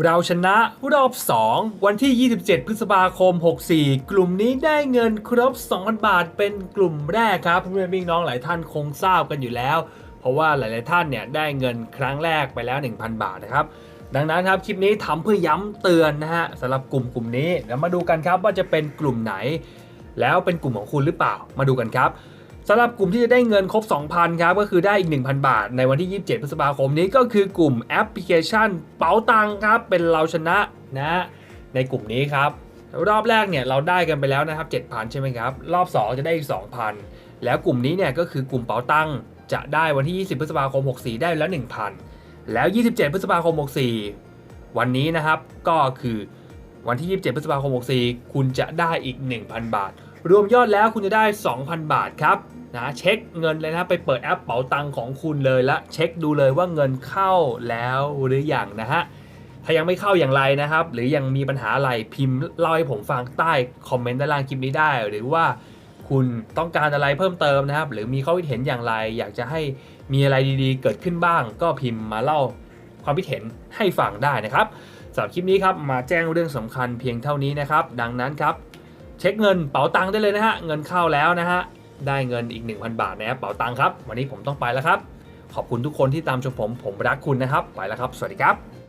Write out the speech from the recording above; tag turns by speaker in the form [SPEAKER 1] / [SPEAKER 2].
[SPEAKER 1] เราชนะรอบ 2 วันที่ 27 พฤษภาคม 64 กลุ่มนี้ได้เงินครบ 2,000 บาทเป็นกลุ่มแรกครับเพื่อนพี่น้องหลายท่านคงทราบกันอยู่แล้ว เพราะว่าหลาย ๆ ท่านเนี่ยได้เงินครั้งแรกไปแล้ว 1,000 บาทนะครับ ดังนั้นครับคลิปนี้ทำเพื่อย้ำเตือนนะฮะสำหรับกลุ่มกลุ่มนี้เดี๋ยวมาดูกันครับว่าจะเป็นกลุ่มไหน แล้วเป็นกลุ่มของคุณหรือเปล่ามาดูกันครับ สำหรับกลุ่มที่จะได้เงินครบ 2,000 ครับก็คือได้อีก 1,000 บาท ในวันที่ 27 พฤษภาคมนี้ก็คือกลุ่มแอปพลิเคชัน เป๋าตังครับ เป็นเราชนะนะในกลุ่มนี้ครับ รอบแรกเนี่ยเราได้กันไปแล้วนะครับ 7,000 ใช่ไหมครับ รอบ 2 จะได้อีก 2,000 แล้วกลุ่มนี้เนี่ยก็คือกลุ่มเป๋าตังจะได้วันที่ 20 พฤษภาคม 64 ได้แล้ว 1,000 แล้ว 27 พฤษภาคม 64 วันนี้นะครับก็คือวันที่ 27 พฤษภาคม 64 คุณจะได้อีก 1,000 บาท รวมยอดแล้วคุณจะได้ 2,000 บาทครับนะเช็คเงินเลยนะไปเปิดแอปเป๋าตังของคุณเลยและเช็คดูเลยว่าเงินเข้าแล้วหรือยังนะฮะถ้ายังไม่เข้าอย่างไรนะครับ หรือยังมีปัญหาอะไรพิมพ์เล่าให้ผมฟังใต้คอมเมนต์ด้านล่างคลิปนี้ได้ หรือว่าคุณต้องการอะไรเพิ่มเติมนะครับ หรือมีข้อคิดเห็นอย่างไร อยากจะให้มีอะไรดีๆ เกิดขึ้นบ้าง ก็พิมพ์มาเล่าความคิดเห็นให้ฟังได้นะครับสำหรับคลิปนี้ครับมาแจ้งเรื่องสำคัญเพียงเท่านี้นะครับ ดังนั้นครับ เช็คเงินเป๋าตังค์ได้เลยนะฮะ เงินเข้าแล้วนะฮะ ได้เงินอีก 1,000 บาทในแอปเป๋าตังค์ครับ วันนี้ผมต้องไปแล้วครับ ขอบคุณทุกคนที่ตามชมผม ผมรักคุณนะครับ ไปแล้วครับ สวัสดีครับ